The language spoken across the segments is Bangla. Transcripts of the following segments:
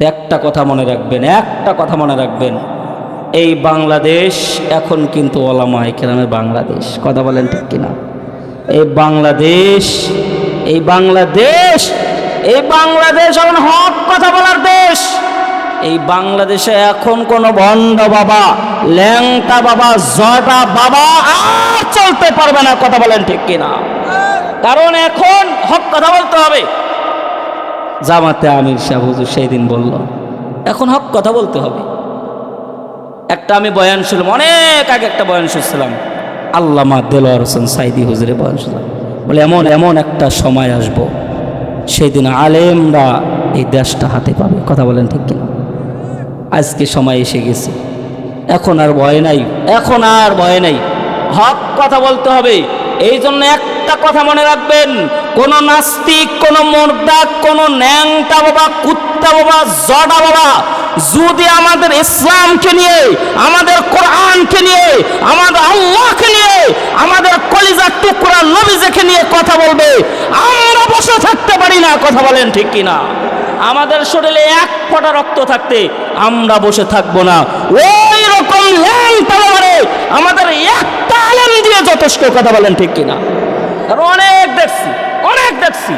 তো একটা কথা মনে রাখবেন, একটা কথা মনে রাখবেন। এই বাংলাদেশ এখন কিন্তু ওলামা কেরামের বাংলাদেশ। কথা বলেন ঠিক কিনা? এই বাংলাদেশ এই বাংলাদেশ এই বাংলাদেশ এখন হক কথা বলার দেশ। এই বাংলাদেশে এখন কোন ভণ্ড বাবা, ল্যাংটা বাবা জটা বাবা আর চলতে পারবে না, কথা বলেন ঠিক কিনা? কারণ এখন হক কথা বলতে হবে। জামাতে আমির শাহ হুজুর সেই দিন বলল, এখন হক কথা বলতে হবে। একটা আমি বয়ান শুনলাম, অনেক আগে একটা বয়ান শুনছিলাম, আল্লামা দেলোয়ার হোসেন সাইদি হুজুরে বয়ান শুনলাম বলে, এমন এমন একটা সময় আসব সেই দিন আলেমরা এই দেশটা হাতে পাবে। কথা বলেন ঠিক কিনা? আজকে সময় এসে গেছে। এখন আর ভয় নাই, এখন আর ভয় নাই। হক কথা বলতে হবে এই জন্য একটা কথা মনে রাখবেন, কোন নাস্তিক, কোন মোরদাক কোন ন্যাংটা বাবা, কুত্তা বাবা জডা বাবা, যদি আমাদের ইসলামকে নিয়ে, আমাদের কোরআনকে নিয়ে, আমাদের আল্লাহকে নিয়ে, আমাদের কলিজার টুকরা নবীজেকে নিয়ে কথা বলবে, আমরা বসে থাকতে পারি না, কথা বলেন ঠিক কিনা? আমাদের শরীরে এক ফোঁটা রক্ত থাকতে আমরা বসে থাকব না। ওই রকম আমাদের একটা আলেম দিয়ে যথেষ্ট কথা বলেন ঠিক কিনা? আর অনেক দেখছি অনেক দেখছি।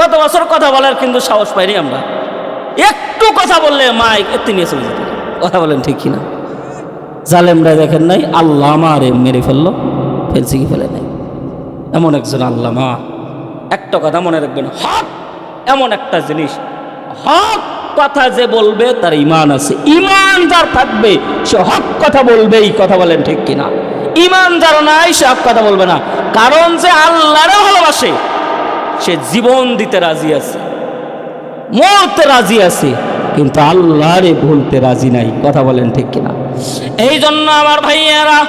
গত বছর কথা বলার কিন্তু সাহস পাইনি আমরা। একটু কথা বললে মাইক এতে নিয়ে চলে যেত। কথা বলেন ঠিক কিনা? জালেমরা দেখেন নাই, আল্লাহ মারে মেরে ফেলল, ফেলছে কি ফেলে নাই? এমন একজন আল্লামা একটা কথা মনে রাখবেন, হক এমন একটা জিনিস। হক কথা যে বলবে তার ইমান আছে। ইমান যার থাকবে, সে হক কথা বলবেই, কথা বলেন ঠিক কিনা? ইমান যার নাই, সে কথা বলবে না। কারণ যে আল্লাহরে ভালোবাসে, সে জীবন দিতে রাজি আছে, মরতে রাজি আছে, কিন্তু আল্লাহরে ভুলতে রাজি নাই। কথা বলেন ঠিক কিনা? এই জন্য আমার ভাইয়ারা,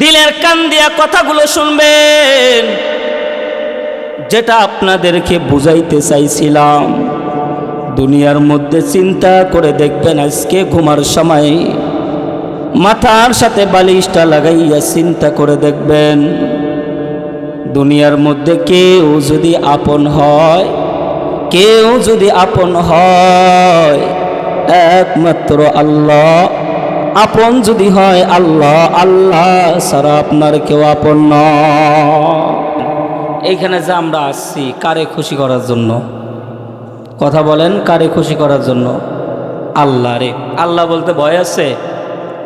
দিলের কান দিয়া কথাগুলো শুনবেন, যেটা আপনাদেরকে বুঝাইতে চাইছিলাম। দুনিয়ার মধ্যে চিন্তা করে দেখবেন আজকে ঘুমার সময় মাথার সাথে বালিশটা লাগাইয়া চিন্তা করে দেখবেন, দুনিয়ার মধ্যে কেউ যদি আপন হয়, কেউ যদি আপন হয়, একমাত্র আল্লাহ। আপন যদি হয় আল্লাহ আল্লাহ সারা আপনার কেউ আপন এইখানে যে আমরা আসছি, কারে খুশি করার জন্য? কথা বলেন, কারে খুশি করার জন্য? আল্লাহ রে। আল্লাহ বলতে ভয় আছে?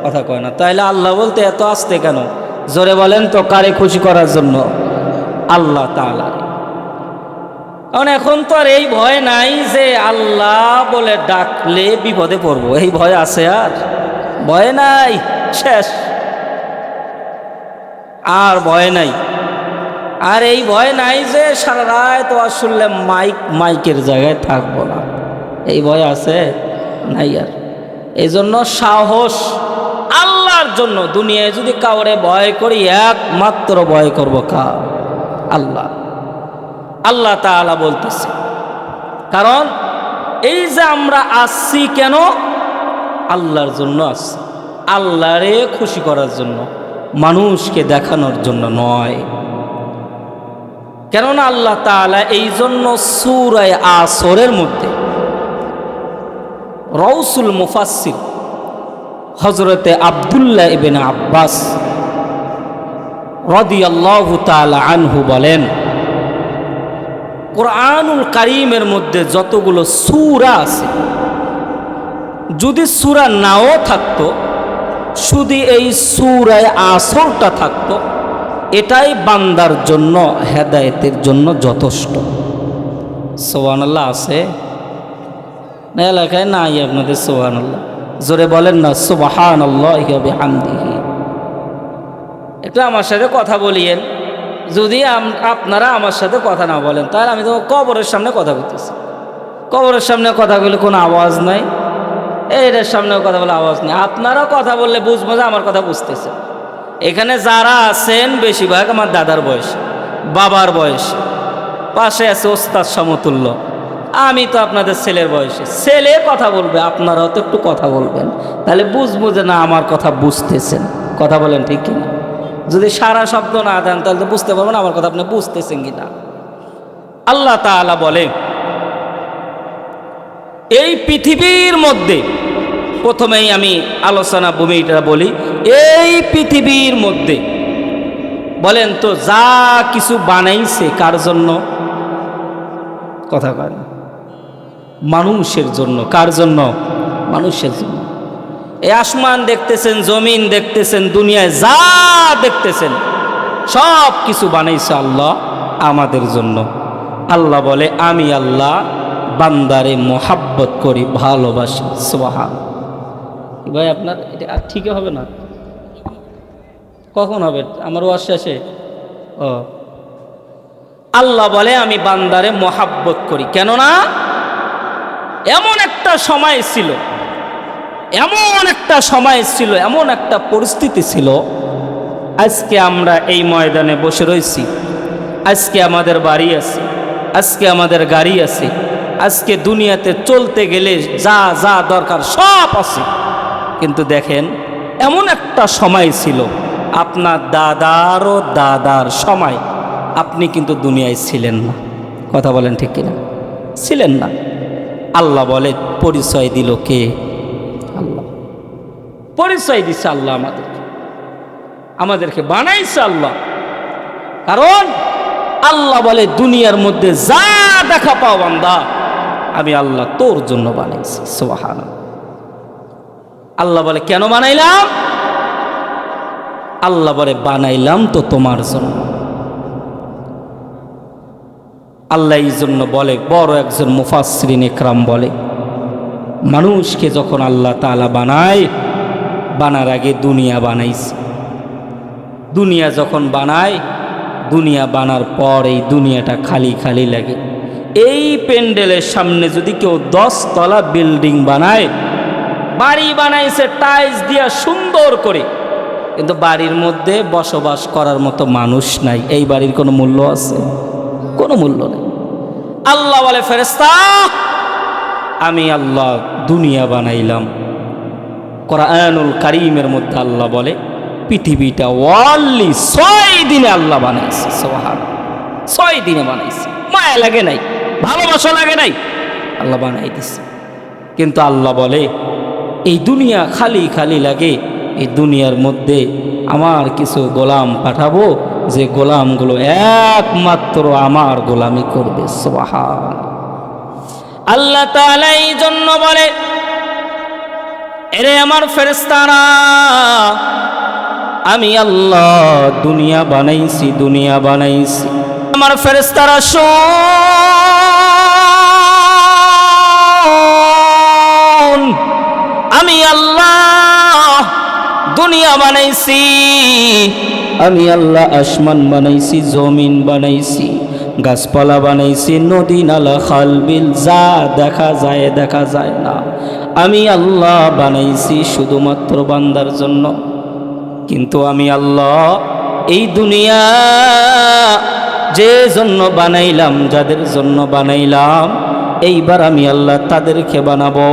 কথা কয় না। তাইলে আল্লাহ বলতে এত আসতে কেন? জোরে বলেন তো, কারে খুশি করার জন্য? আল্লাহ তাআলা। রে কারণ এখন তো আর এই ভয় নাই যে আল্লাহ বলে ডাকলে বিপদে পড়ব। এই ভয় আছে আর? ভয় নাই, শেষ। আর ভয় নাই। আর এই ভয় নাই যে সারা তো শুনলে মাইক মাইকের জায়গায় থাকব না। এই ভয় আছে? নাই আর। এই জন্য সাহস আল্লাহর জন্য দুনিয়ায় যদি কাউরে ভয় করি, একমাত্র ভয় করব কা আল্লাহ। আল্লাহ তাআলা বলতেছে, কারণ এই যে আমরা আসছি কেন? আল্লাহর জন্য আসছি। আল্লাহরে খুশি করার জন্য, মানুষকে দেখানোর জন্য নয়। কেননা আল্লাহ তাআলা এই জন্য সুরায় আসরের মধ্যে রৌসুল মুফাসির হজরতে আবদুল্লাহ ইবেন আব্বাস রদি আল্লাহ তালা আনহু বলেন, কোরআনুল কারিমের মধ্যে যতগুলো সুরা আছে, যদি সুরা নাও থাকতো, শুধু এই সুরায় আসরটা থাকতো, এটাই বান্দার জন্য, হেদায়েতের জন্য যথেষ্ট। সোহান আল্লাহ আছে? না, এলাকায় নাই আপনাদের সোহান আল্লাহ জোরে বলেন না সুবাহান একটু আমার সাথে কথা বলিয়েন। যদি আপনারা আমার সাথে কথা না বলেন, তাহলে আমি তো কবরের সামনে কথা বলতেছি। কবরের সামনে কথা বলে কোনো আওয়াজ নাই। এটার সামনে কথা বলে আওয়াজ নেই। আপনারা কথা বললে বুঝব যে আমার কথা বুঝতেছে এখানে যারা আছেন, বেশিরভাগ আমার দাদার বয়স, বাবার বয়স। পাশে আছে ওস্তাদ সমতুল্য। আমি তো আপনাদের ছেলের বয়সে। ছেলে কথা বলবে, আপনারাও তো একটু কথা বলবেন। তাহলে বুঝব যে না, আমার কথা বুঝতেছেন। কথা বলেন ঠিক কিনা? যদি সারা শব্দ না দেন, তাহলে তো বুঝতে পারবেন আমার কথা আপনি বুঝতেছেন কিনা। আল্লাহ তাআলা বলে, এই পৃথিবীর মধ্যে, প্রথমেই আমি আলোচনা ভূমিটা বলি, এই পৃথিবীর মধ্যে, বলেন তো যা কিছু বানাইছে কার জন্য? কথা কয় না। মানুষের জন্য। কার জন্য? মানুষের জন্য। এই আসমান দেখতেছেন, জমিন দেখতেছেন, দুনিয়ায় যা দেখতেছেন, সব কিছু বানাইছে আল্লাহ আমাদের জন্য। আল্লাহ বলে, আমি আল্লাহ বান্দারে মোহাব্বত করি, ভালোবাসি। সোহান ভাই আপনার, এটা আর ঠিক হবে না? কখন হবে? আমার ওয়াজ শেষে? ও। আল্লাহ বলে, আমি বান্দারে মোহাব্বত করি। কেননা এমন একটা সময় ছিল, এমন একটা সময় ছিল, এমন একটা পরিস্থিতি ছিল। আজকে আমরা এই ময়দানে বসে রয়েছি। আজকে আমাদের বাড়ি আছে, আজকে আমাদের গাড়ি আছে, আজকে দুনিয়াতে চলতে গেলে যা যা দরকার সব আছে। কিন্তু দেখেন, এমন একটা সময় ছিল, আপনার দাদারও দাদার সময়। আপনি কিন্তু দুনিয়ায় ছিলেন না। কথা বলেন ঠিক কিনা? ছিলেন না। আল্লাহ বলে পরিচয় দিল কে? আল্লাহ। পরিচয় দিচ্ছে আল্লাহ আমাদেরকে। আমাদেরকে বানাইছে আল্লাহ। কারণ আল্লাহ বলে দুনিয়ার মধ্যে যা দেখা পাও বান্দা আমি আল্লাহ তোর জন্য বানাইছি। সোহান আল্লাহ বলে কেন বানাইলাম? আল্লাহ বলে বানাইলাম তো তোমার জন্য। আল্লাহ এই জন্য বলে, বড় একজন মুফাসরিন একরাম বলে, মানুষকে যখন আল্লাহ তালা বানায়, বানার আগে দুনিয়া বানাইছে। দুনিয়া যখন বানায়, দুনিয়া বানার পর এই দুনিয়াটা খালি খালি লাগে। এই প্যান্ডেলের সামনে যদি কেউ দশতলা বিল্ডিং বানায়, বাড়ি বানাইছে, টাইলস দিয়া সুন্দর করে, কিন্তু বাড়ির মধ্যে বসবাস করার মতো মানুষ নাই। এই বাড়ির কোনো মূল্য আছে? কোনো মূল্য নেই। আল্লাহ বলে ফেরেস্তা আমি আল্লাহ দুনিয়া বানাইলাম। কোরআনুল কারিমের মধ্যে আল্লাহ বলে, পৃথিবীটা ওয়ানলি ছয় দিনে আল্লাহ বানাইছে, সোহান। ছয় দিনে বানাইছে। মায়া লাগে নাই, ভালোবাসা লাগে নাই, আল্লাহ বানাই দিছে। কিন্তু আল্লাহ বলে, এই দুনিয়া খালি খালি লাগে, এই দুনিয়ার মধ্যে আমার কিছু গোলাম পাঠাবো যে গোলামগুলো একমাত্র আমার গোলামি করবে সোহান আল্লাহ তাআলা এই জন্য বলে, এরে আমার ফেরেস্তারা আমি আল্লাহ দুনিয়া বানাইছি দুনিয়া বানাইছি। আমার ফেরেস্তারা শোন, আমি আল্লাহ দুনিয়া বানাইছি আমি আল্লাহ আসমান বানাইছি, জমিন বানাইছি, গাছপালা বানাইছি, নদী নালা, খাল, বিল, যা দেখা যায় দেখা যায় না। আমি আল্লাহ বানাইছি শুধুমাত্র বান্দার জন্য। কিন্তু আমি আল্লাহ এই দুনিয়া যে জন্য বানাইলাম, যাদের জন্য বানাইলাম, এইবার আমি আল্লাহ তাদেরকে বানাবো।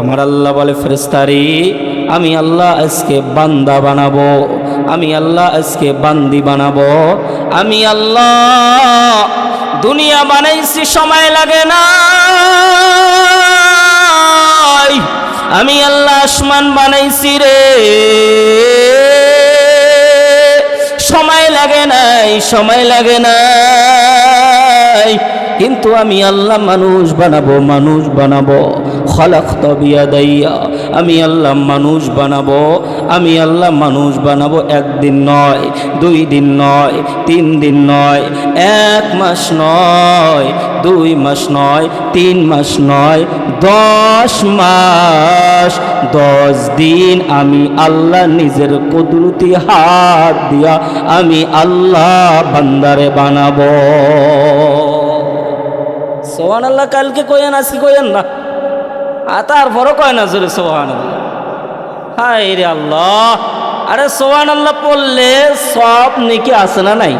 আমার আল্লাহ বলে ফেরেস্তারি আমি আল্লাহ আজকে বান্দা বানাবো। আমি আল্লাহ আজকে বান্দি বানাবো। আমি আল্লাহ দুনিয়া বানাইছি, সময় লাগে না আমি আল্লাহ আসমান বানাইছি রে। সময় লাগে নাই, সময় লাগে নাই। কিন্তু আমি আল্লাহ মানুষ বানাবো মানুষ বানাবো। খলাক তবিয়া দাইয়া আমি আল্লাহ মানুষ বানাবো, আমি আল্লাহ মানুষ বানাবো একদিন নয়, দুই দিন নয়, তিন দিন নয়, এক মাস নয়, দুই মাস নয়, তিন মাস নয়, দশ মাস, দশ দিন আমি আল্লাহ নিজের কুদরতি হাত দিয়া আমি আল্লাহ বান্দারে বানাবো। সোহান আল্লাহ কালকে কয়েন আজকে কয়েন না। আর তারপরও কয় না, জোরে সোহান আল্লাহ হায় রে আল্লাহ। আরে সোহান আল্লাহ পড়লে সব নাকি আসে না নাই?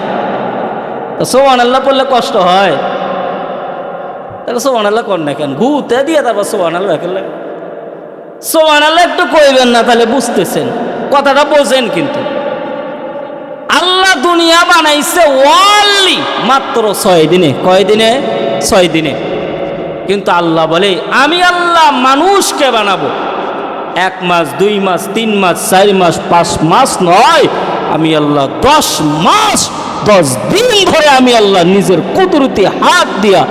সোহান আল্লাহ পড়লে কষ্ট হয়। তাহলে সোহান আল্লাহ কর না কেন? ঘুতে দিয়ে তারপর সোহান আল্লাহ সোহান আল্লাহ একটু কইবেন না, তাহলে বুঝতেছেন। কথাটা বোঝেন কিন্তু। আল্লাহ দুনিয়া বানাইছে ওয়ানলি মাত্র ছয় দিনে। কয় দিনে? ছয় দিনে। কিন্তু আল্লাহ বলে, আমি আল্লাহ মানুষকে বানাবো। এক মাস, দুই মাস, তিন মাস, চার মাস, পাঁচ মাস নয়। আমি আল্লাহ দশ মাস, দশ দিন ধরে আমি আল্লাহ নিজের কুদরতি হাত দিয়া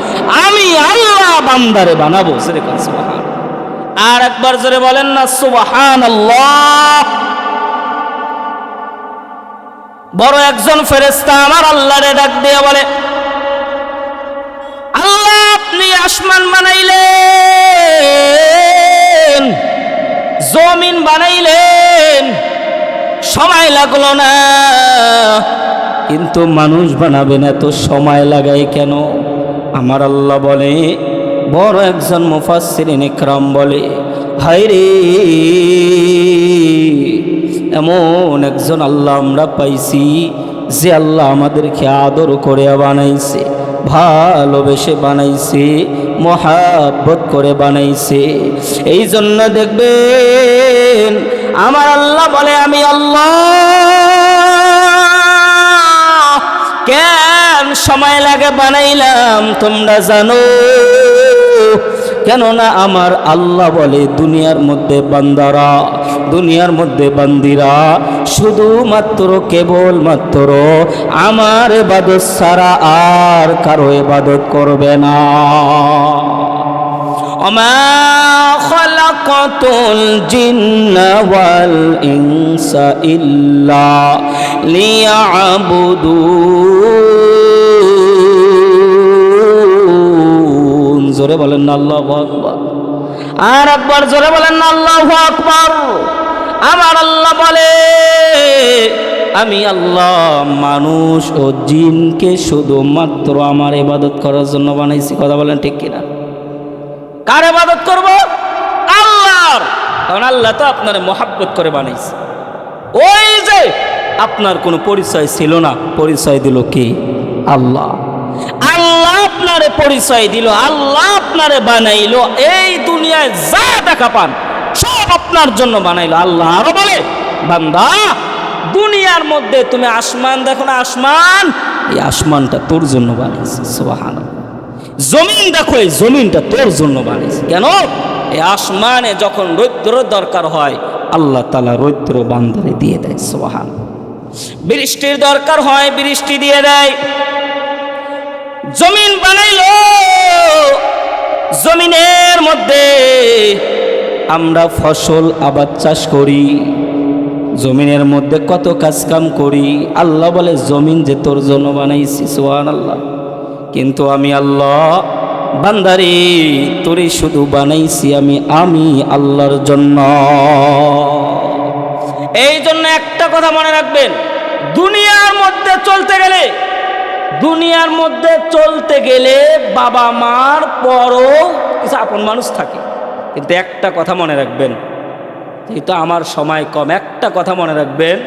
আমি আল্লাহ বান্দারে বানাবো। সেরকম সুবাহান আর একবার জোরে বলেন না সুবাহান আল্লাহ বড় একজন ফেরেস্তা আমার আল্লাহরে ডাক দিয়ে বলে আসমান বানাইলেন, জমিন বানাইলেন, সময় লাগল না। কিন্তু মানুষ বানাবেন এত সময় লাগাই কেন? আমার আল্লাহ বলে, বড় একজন মুফাসসিরিন ইকরাম বলে, হায় রে! এমন একজন আল্লাহ আমরা পাইছি, যে আল্লাহ আমাদেরকে আদর করে বানাইছে। ভালোবেসে বানাইছে, মহাব্বত করে বানাইছে। এই জন্য দেখবেন, আমার আল্লাহ বলে, আমি আল্লাহ, কেন সময় লাগে বানাইলাম তোমরা জানো? কেননা আমার আল্লাহ বলে, দুনিয়ার মধ্যে বান্দারা দুনিয়ার মধ্যে বান্দিরা শুধুমাত্র কেবল মাত্র আমার এবাদত ছাড়া আর কারো এবাদত করবে না وما خلقت الجن والإنس إلا ليعبدون জোরে বলেন না আল্লাহ আকবর আর একবার জোরে বলেন আল্লাহ আকবর। আমার আল্লাহ বলে, আমি আল্লাহ মানুষ ও জিনকে শুধুমাত্র আমার ইবাদত করার জন্য বানাইছি, কথা বলেন ঠিক কিনা? কার ইবাদত করব? আল্লাহর। কারণ আল্লাহ তো আপনার মহাব্বত করে বানাইছে। ওই যে, আপনার কোনো পরিচয় ছিল না, পরিচয় দিল কি? আল্লাহ। আপনারে পরিচয় দিল, আল্লাহ আপনারে বানাইলো, এই দুনিয়ায় যা দেখা পান, সব আপনার জন্য বানাইলো। আল্লাহ আরও বলে, বান্দা, দুনিয়ার মধ্যে তুমি আসমান দেখো না, আসমান, এই আসমানটা তোর জন্য বানিয়েছে সুবাহান জমিন দেখো, এই জমিনটা তোর জন্য বানিয়েছে। কেন? এই আসমানে যখন রৌদ্র দরকার হয়, আল্লাহ তালা রৌদ্র বান্দারে দিয়ে দেয় সুবাহান বৃষ্টির দরকার হয়, বৃষ্টি দিয়ে দেয়। জমিন বানাইল। জমিনের মধ্যে আমরা ফসল আবাদ চাষ করি। জমিনের মধ্যে কত কাজ কাম করি। আল্লাহ বলে, জমিন যে তোর জন্য বানাইছি সোহান আল্লাহ কিন্তু আমি আল্লাহ, বান্দারি, তোরে শুধু বানাইছি আমি আমি আল্লাহর জন্য। এই জন্য একটা কথা মনে রাখবেন, দুনিয়ার মধ্যে চলতে গেলে দুনিয়ার মধ্যে চলতে গেলে বাবা মার পরও কিছু আপন মানুষ থাকে। কিন্তু একটা কথা মনে রাখবেন, যেহেতু আমার সময় কম, একটা কথা মনে রাখবেন,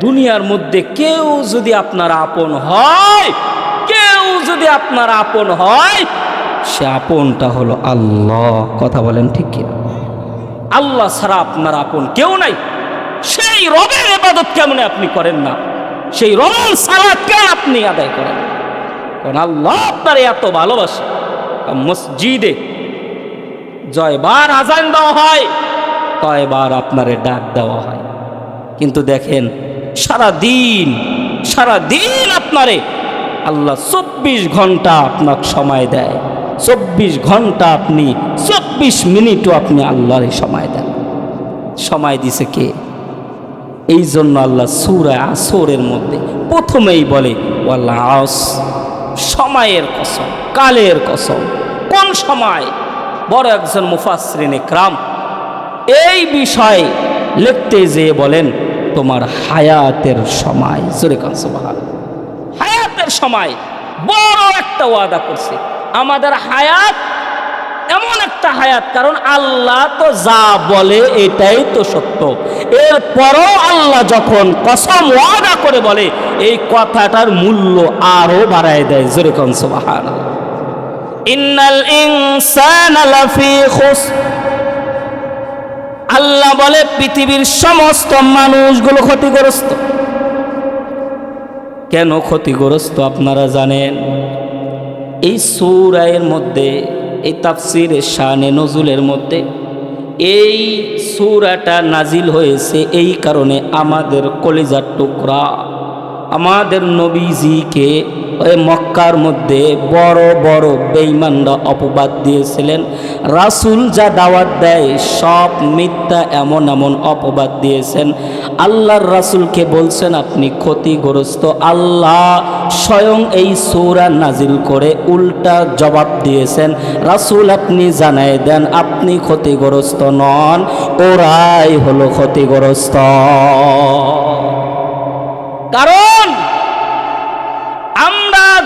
দুনিয়ার মধ্যে কেউ যদি আপনার আপন হয়, কেউ যদি আপনার আপন হয়, সে আপনটা হলো আল্লাহ। কথা বলেন ঠিক কিনা? আল্লাহ ছাড়া আপনার আপন কেউ নাই। সেই রবের এবাদত কেমনে আপনি করেন না? সেই রবের সালাদ কেন আপনি আদায় করেন? কারণ আল্লাহ আপনার এত ভালোবাসে। মসজিদে জয়বার আজান দেওয়া হয় কয়বার আপনারে ডাক দেওয়া হয়। কিন্তু দেখেন সারা দিন সারা দিন আপনারে আল্লাহ চব্বিশ ঘণ্টা আপনাকে সময় দেয়। চব্বিশ ঘণ্টা আপনি, চব্বিশ মিনিটও আপনি আল্লাহর সময় দেন। সময় দিছে কে? এই জন্য আল্লাহ সুরায় আসরের মধ্যে প্রথমেই বলে ওয়াল্লাহ সময়ের কসম, কালের কসম। কোন সময়? বড় একজন মুফাসরিন ক্রাম এই বিষয়ে লিখতে যেয়ে বলেন, তোমার হায়াতের সময়। জোরে কানসবাহার হায়াতের সময় বড় একটা ওয়াদা করছে, আমাদের হায়াত এমন একটা হায়াত, কারণ আল্লাহ তো যা বলে এটাই তো সত্য। এরপরও আল্লাহ যখন কসম ওয়াদা করে বলে, এই কথাটার মূল্য আরও বাড়ায় দেয়। জোরে খুস। আল্লাহ বলে, পৃথিবীর সমস্ত মানুষগুলো ক্ষতিগ্রস্ত। কেন ক্ষতিগ্রস্ত আপনারা জানেন? এই সৌরায়ের মধ্যে এই তাফসির শানে নজুলের মধ্যে, এই সুরাটা নাজিল হয়েছে এই কারণে আমাদের কলিজার টুকরা। আমাদের নবীজিকে ওই মক্কার মধ্যে বড় বড় বেঈমানরা অপবাদ দিয়েছিলেন। রাসূল যা দাওয়াত দেয়, সব মিথ্যা এমন এমন অপবাদ দিয়েছেন। আল্লাহর রাসূলকে বলছেন, আপনি ক্ষতিগ্রস্ত আল্লাহ স্বয়ং এই সূরা নাজিল করে উল্টা জবাব দিয়েছেন। রাসূল আপনি জানাই দেন, আপনি ক্ষতিগ্রস্ত নন, ওরাই হলো ক্ষতিগ্রস্ত। কারণ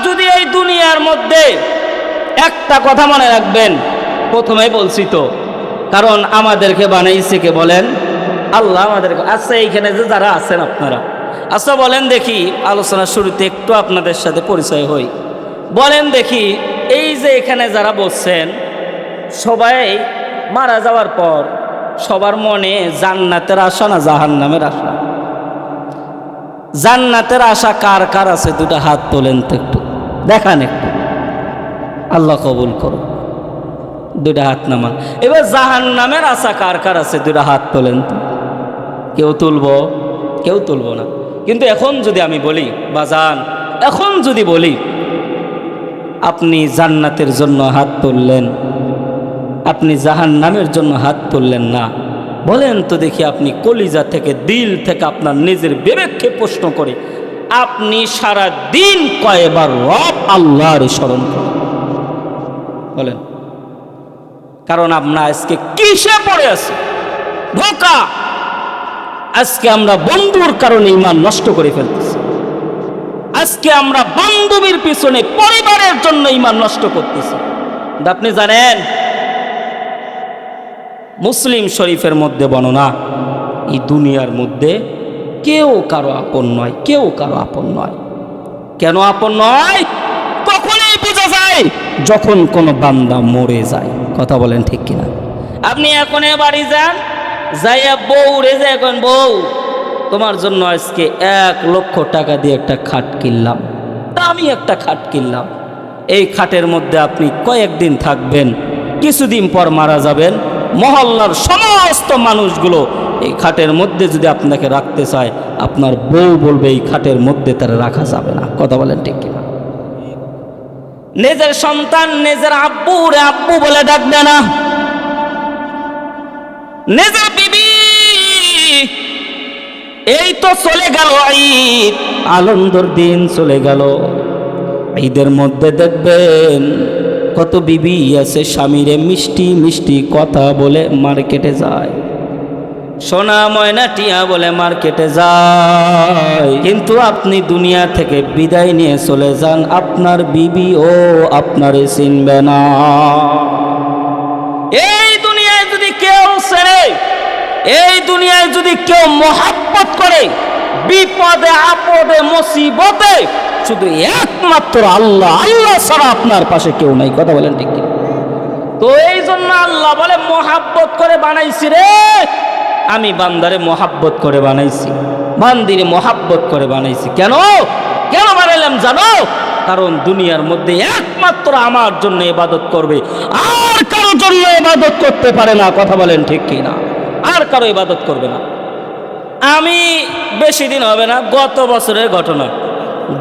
যদি এই দুনিয়ার মধ্যে একটা কথা মনে রাখবেন, প্রথমেই বলছি তো, কারণ আমাদেরকে বানাইছে কে বলেন? আল্লাহ আমাদেরকে আচ্ছা এইখানে যে যারা আছেন আপনারা। আচ্ছা বলেন দেখি, আলোচনার শুরুতে একটু আপনাদের সাথে পরিচয় হই। বলেন দেখি, এই যে এখানে যারা বসছেন, সবাই মারা যাওয়ার পর সবার মনে জান্নাতের আশা না জাহান্নামের আশা? জান্নাতের আশা কার কার আছে? দুটো হাত তোলেন তো একটু। দেখান একটু। আল্লাহ কবুল করো। দুটা হাত নামান। এবার জাহান নামের আশা কার কার আছে? দুটা হাত তোলেন তো। কেউ তুলব কেউ তুলব না। কিন্তু এখন যদি আমি বলি বাজান এখন যদি বলি, আপনি জান্নাতের জন্য হাত তুললেন, আপনি জাহান নামের জন্য হাত তুললেন না। বলেন তো দেখি আপনি কলিজা থেকে, দিল থেকে আপনার নিজের বিবেককে প্রশ্ন করে আপনি সারা দিন কয়েবার রব আল্লাহর স্মরণ করেন? বলেন। কারণ আমরা আজকে কিসে পড়ে আছি? ধোকা! আজকে আমরা বন্ধুর কারণে ইমান নষ্ট করে ফেলতেছি। আজকে আমরা বান্ধবীর পিছনে পরিবারের জন্য ইমান নষ্ট করতেছি। আপনি জানেন, মুসলিম শরীফের মধ্যে বর্ণনা, এই দুনিয়ার মধ্যে কেউ কারও আপন নয়, কেউ কারও আপন নয়। কেন আপন নয়? তখনই বোঝা যায় যখন কোনো বান্দা মরে যায়। কথা বলেন ঠিক কিনা? আপনি এখন বাড়ি যান, যাইয়া বউ রেজে এখন বউ, তোমার জন্য আজকে এক লক্ষ টাকা দিয়ে একটা খাট কিনলাম। দামি একটা খাট কিনলাম। এই খাটের মধ্যে আপনি কয়েকদিন থাকবেন, কিছুদিন পর মারা যাবেন। মহল্লার সমস্ত মানুষগুলো এই খাটের মধ্যে যদি আপনাকে রাখতে চায়, আপনার বউ বলবে এই খাটের মধ্যে তারা রাখা যাবে না। কথা বলেন ঠিক কিনা? নিজের সন্তান, নিজের আব্বু রে আব্বু বলে ডাকবে না। নিজের বিবি, এই তো চলে গেল ঈদ আনন্দর দিন চলে গেল। ঈদের মধ্যে দেখবেন কত বিবি আছে, স্বামীরে মিষ্টি মিষ্টি কথা বলে মার্কেটে যায়। সোনা ময়না টিয়া বলে মার্কেটে যায়। কিন্তু আপনি দুনিয়া থেকে বিদায় নিয়ে চলে যান আপনার বিবি ও আপনারে চিনবে না এই দুনিয়ায় যদি কেউ ছেড়ে এই দুনিয়ায় যদি কেউ মহাব্বত করে, বিপদে, আপদে, মুসিবতে শুধু একমাত্র আল্লাহ আল্লাহ ছাড়া আপনার পাশে কেউ নাই। কথা বলেন ঠিক তো এই জন্য আল্লাহ বলে, মহাব্বত করে বানাইছি রে। আমি বান্দারে মহাব্বত করে বানাইছি, বান্দিরে মহাব্বত করে বানাইছি। কেন? কেন বানাইলাম জানো? কারণ দুনিয়ার মধ্যে একমাত্র আমার জন্য ইবাদত করবে। আর কারও জন্য ইবাদত করতে পারে না, কথা বলেন ঠিক কি না আর কারও ইবাদত করবে না। আমি বেশি দিন হবে না, গত বছরের ঘটনা।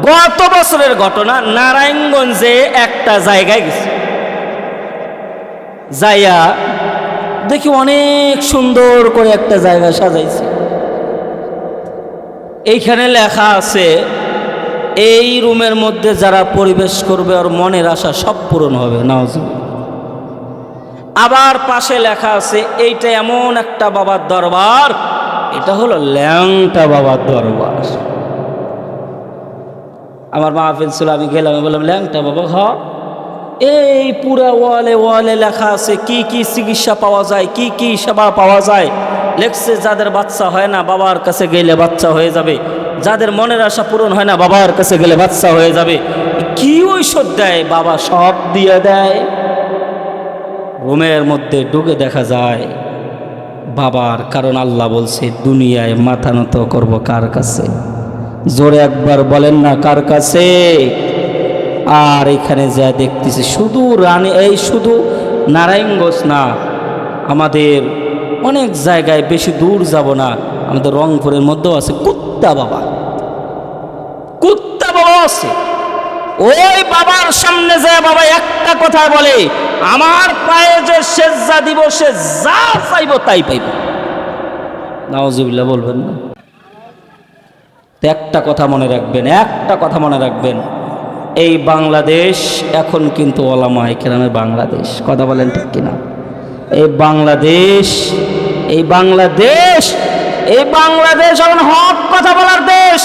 গত বছরের ঘটনা নারায়ণগঞ্জে একটা জায়গায় গেছি। যাইয়া দেখি অনেক সুন্দর করে একটা জায়গা সাজাইছে। এইখানে লেখা আছে, এই রুমের মধ্যে যারা পরিবেশ করবে ওর মনের আশা সব পূরণ হবে নওয়াজ আবার পাশে লেখা আছে, এইটা এমন একটা বাবার দরবার, এটা হলো ল্যাংটা বাবার দরবার। আমার মাহফিল ছিল, আমি গেলাম বললাম, ল্যাংটা বাবা হ এই পুরা ওয়ালে ওয়ালে লেখা আছে, কি কি চিকিৎসা পাওয়া যায়, কি কি সেবা পাওয়া যায়। লেখছে, যাদের বাচ্চা হয় না, বাবার কাছে গেলে বাচ্চা হয়ে যাবে। যাদের মনের আশা পূরণ হয় না, বাবার কাছে গেলে বাচ্চা হয়ে যাবে। কি ঔষধ দেয়? বাবা সব দিয়ে দেয়। রুমের মধ্যে ঢুকে দেখা যায়, বাবার কারণ আল্লাহ বলছে, দুনিয়ায় মাথা নত করব কার কাছে? জোরে একবার বলেন না কার কাছে? আর এখানে যা দেখতেছি, শুধু রানী, এই শুধু নারায়ণগঞ্জ না, আমাদের অনেক জায়গায় বেশি দূর যাব না। আমাদের রংপুরের মধ্যেও আছে কুত্তা বাবা। কুত্তা বাবা আছে। ওই বাবার সামনে যায় বাবা একটা কথা বলে, আমার পায়ে যে সেজা দিব, সে যা চাইব তাই পাইব। নাওজুবিল্লাহ বলবেন না। একটা কথা মনে রাখবেন, একটা কথা মনে রাখবেন। এই বাংলাদেশ এখন কিন্তু ওলামাই কেরামের বাংলাদেশ। কথা বলেন ঠিক কিনা? এই বাংলাদেশ এই বাংলাদেশ এই বাংলাদেশ এখন হক কথা বলার দেশ।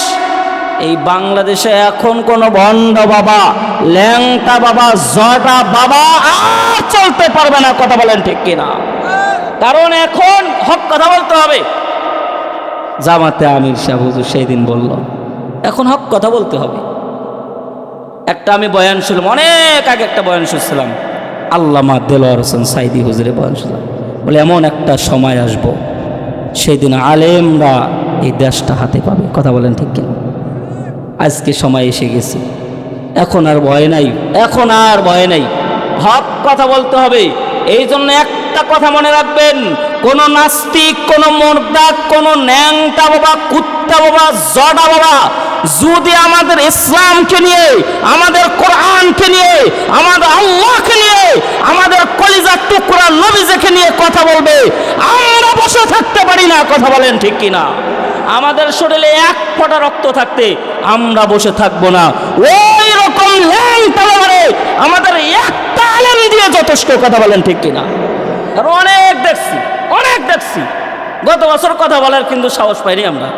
এই বাংলাদেশে এখন কোন ভণ্ড বাবা, ল্যাংটা বাবা জটা বাবা আর চলতে পারবে না, কথা বলেন ঠিক কিনা? কারণ এখন হক কথা বলতে হবে। জামাতে আমির শাহ হুজুর সেই দিন বলল, এখন হক কথা বলতে হবে। একটা আমি বয়ান শুনলাম, অনেক আগে একটা বয়ান শুনছিলাম। আল্লামা দেলোয়ার হোসেন সাইদি হুজুরে বয়ান শুনলাম বলে, এমন একটা সময় আসব সেই দিন আলেমরা এই দেশটা হাতে পাবে। কথা বলেন ঠিক কিনা? আজকে সময় এসে গেছে। এখন আর ভয় নাই, এখন আর ভয় নাই। হক কথা বলতে হবে এই জন্য একটা কথা মনে রাখবেন, কোন নাস্তিক, কোন মোরদাক, কোন ন্যাংটা বাবা, কুত্তা বাবা জডা বাবা যদি আমাদের ইসলামকে নিয়ে, আমাদের কোরআনকে নিয়ে, আমাদের আল্লাহকে নিয়ে, আমাদের কলিজার টুকরা নবীজেকে নিয়ে কথা বলবে, আমরা বসে থাকতে পারি না, কথা বলেন ঠিক কিনা? আমাদের শরীরে এক ফোঁটা রক্ত থাকতে আমরা বসে থাকব না। ওই রকম আমাদের একটা আলেম দিয়ে যথেষ্ট কথা বলেন ঠিক কিনা? অনেক দেখছি অনেক দেখছি। গত বছর কথা বলার কিন্তু সাহস পাইনি আমরা।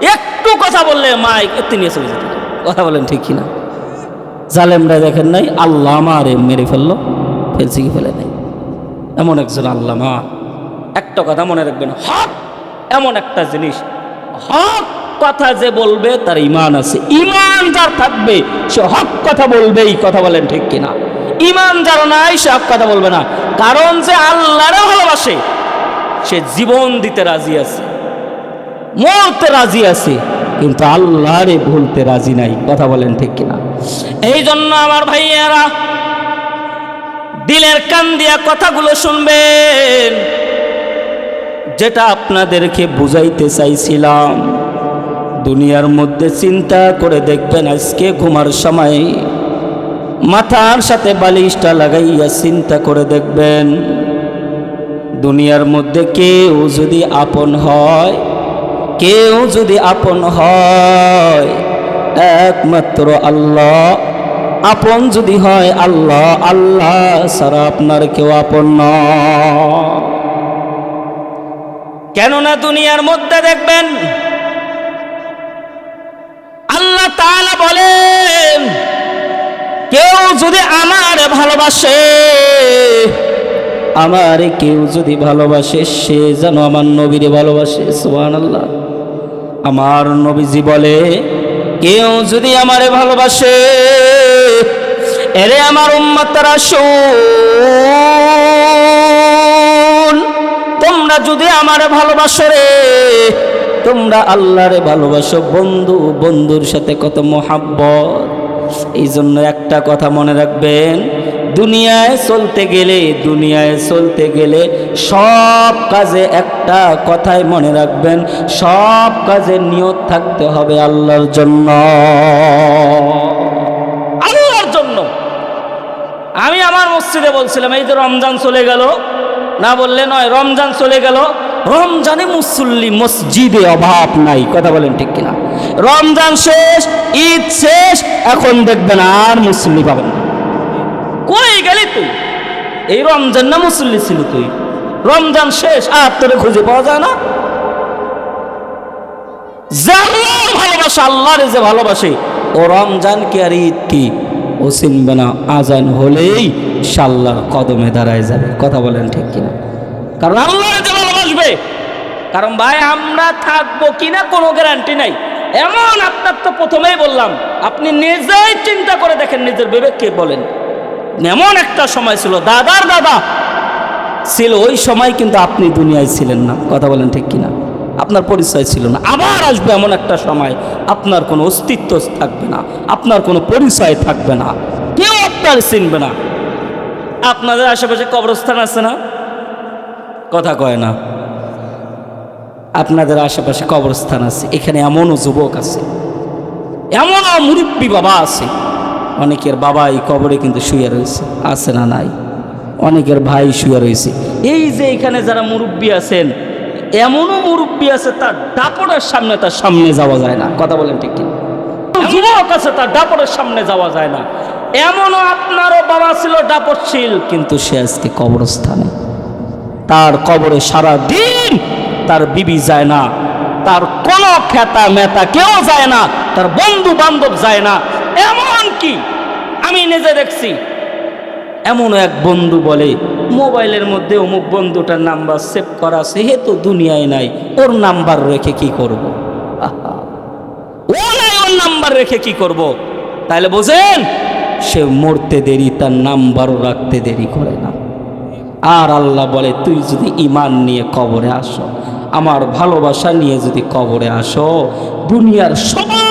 একটু কথা বললে মাইক এতে নিয়ে চলে যেত। কথা বলেন ঠিক কিনা? জালেমরা দেখেন নাই, আল্লাহ মারে মেরে ফেলল, ফেলছে কি ফেলে নাই? এমন একজন আল্লামা একটা কথা মনে রাখবেন, হক এমন একটা জিনিস, হক কথা যে বলবে তার ইমান আছে। ইমান যার থাকবে, সে হক কথা বলবেই, কথা বলেন ঠিক কিনা? ইমান যার নাই, সে হক কথা বলবে না। কারণ যে আল্লাহরে ভালোবাসে, সে জীবন দিতে রাজি আছে। মরতে রাজি আছে, কিন্তু আল্লাহরে ভুলতে রাজি নাই, কথা বলেন ঠিক কিনা? এই জন্য আমার ভাইয়েরা, দিলের কান দিয়া কথাগুলো শুনবেন, যেটা আপনাদেরকে বুঝাইতে চাইছিলাম। দুনিয়ার মধ্যে চিন্তা করে দেখবেন আজকে ঘুমার সময় মাথার সাথে বালিশটা লাগাইয়া চিন্তা করে দেখবেন, দুনিয়ার মধ্যে কেউ যদি আপন হয় কেউ যদি আপন হয়, একমাত্র আল্লাহ। আপন যদি হয়, আল্লাহ আল্লাহ সারা আপনার কেউ আপন কেননা দুনিয়ার মধ্যে দেখবেন, আল্লাহ তাআলা বলেন, কেউ যদি আমার ভালোবাসে, আমার কেউ যদি ভালোবাসে, সে যেন আমার নবীরে ভালোবাসে সুবহান আল্লাহ আমার নবীজি বলে, কেউ যদি আমারে ভালোবাসে, এরে আমার উম্মতরা শুন, তোমরা যদি আমারে ভালোবাসো রে, তোমরা আল্লাহরে ভালোবাসো। বন্ধু, বন্ধুর সাথে কত মোহাব্বত। এই জন্য একটা কথা মনে রাখবেন দুনিয়ায় চলতে গেলে, দুনিয়ায় চলতে গেলে সব কাজে একটা কথাই মনে রাখবেন, সব কাজে নিয়ত থাকতে হবে আল্লাহর জন্য। আল্লাহর জন্য। আমি আমার মসজিদে বলছিলাম, এই যে রমজান চলে গেল, না বললে নয়, রমজান চলে গেল, রমজানে মুসল্লি মসজিদে অভাব নাই, কথা বলেন ঠিক কিনা? রমজান শেষ, ঈদ শেষ, এখন দেখবেন আর মুসল্লি পাবেন না। কই গেলি তুই? এই রমজান না মুসল্লি ছিল তুই? রমজান শেষ, আর তোরে খুঁজে পাওয়া যায় না? যেমন ভালোবাসা আল্লাহরে যে ভালোবাসে, ও রমজান কি আর ঈদ কি? ও চিনবে না, আজান হলেই সাল্লার কদমে দাঁড়ায় যাবে। কথা বলেন ঠিক কিনা? কারণ আল্লাহরে যে ভালোবাসবে। কারণ ভাই, আমরা থাকব কিনা কোনো গ্যারান্টি নাই। এমন আপনার তো প্রথমেই বললাম, আপনি নিজেই চিন্তা করে দেখেন, নিজের বিবেককে বলেন। এমন একটা সময় ছিল, দাদার দাদা। ছিল, ওই সময় কিন্তু আপনি দুনিয়ায় ছিলেন না। কথা বলেন ঠিক কিনা? আপনার পরিচয় ছিল না। আবার আসবে এমন একটা সময়, আপনার কোনো অস্তিত্ব থাকবে না, আপনার কোনো পরিচয় থাকবে না, কেউ আপনার চিনবে না। আপনাদের আশেপাশে কবরস্থান আছে না? কথা কয় না। আপনাদের আশেপাশে কবরস্থান আছে, এখানে এমনও যুবক আছে, এমনও মুরব্বী বাবা আছে অনেকের বাবা এই কবরে কিন্তু শুয়ে রয়েছে, আছে না নাই? অনেকের ভাই শুয়ে রয়েছে। এই যে এখানে যারা মুরব্বী আছেন, এমনও মুরব্বী আছে, তার দাপড়ের সামনে তার সামনে যাওয়া যায় না। কথা বলেন ঠিক কি যুবক আছে, তার দাপড়ের সামনে যাওয়া যায় না। এমনও আপনারও বাবা ছিল দাপটশীল, কিন্তু সে আজকে কবরস্থানে। তার কবরে সারা দিন তার বিবি যায় না, তার কোনো খেতা মেতা কেউ যায় না, তার বন্ধু বান্ধব যায় না এমন কি? আমি নিজে দেখছি। এমন এক বন্ধু বলে, মোবাইলের মধ্যে অমুক বন্ধুটার নাম্বার সেভ করা আছে, হে তো দুনিয়ায় নাই, ওর নাম্বার রেখে কি করব। ও নাই, ওর নাম্বার রেখে কি করব? তাহলে বোঝেন, সে মরতে দেরি, তার নাম্বারও রাখতে দেরি করে না। আর আল্লাহ বলে, তুই যদি ইমান নিয়ে কবরে আসো, আমার ভালোবাসা নিয়ে যদি কবরে আসো, দুনিয়ার সবাই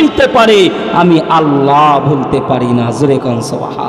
ভুলতে পারে আমি আল্লাহ ভুলতে পারি না। জোরে কনসবাহা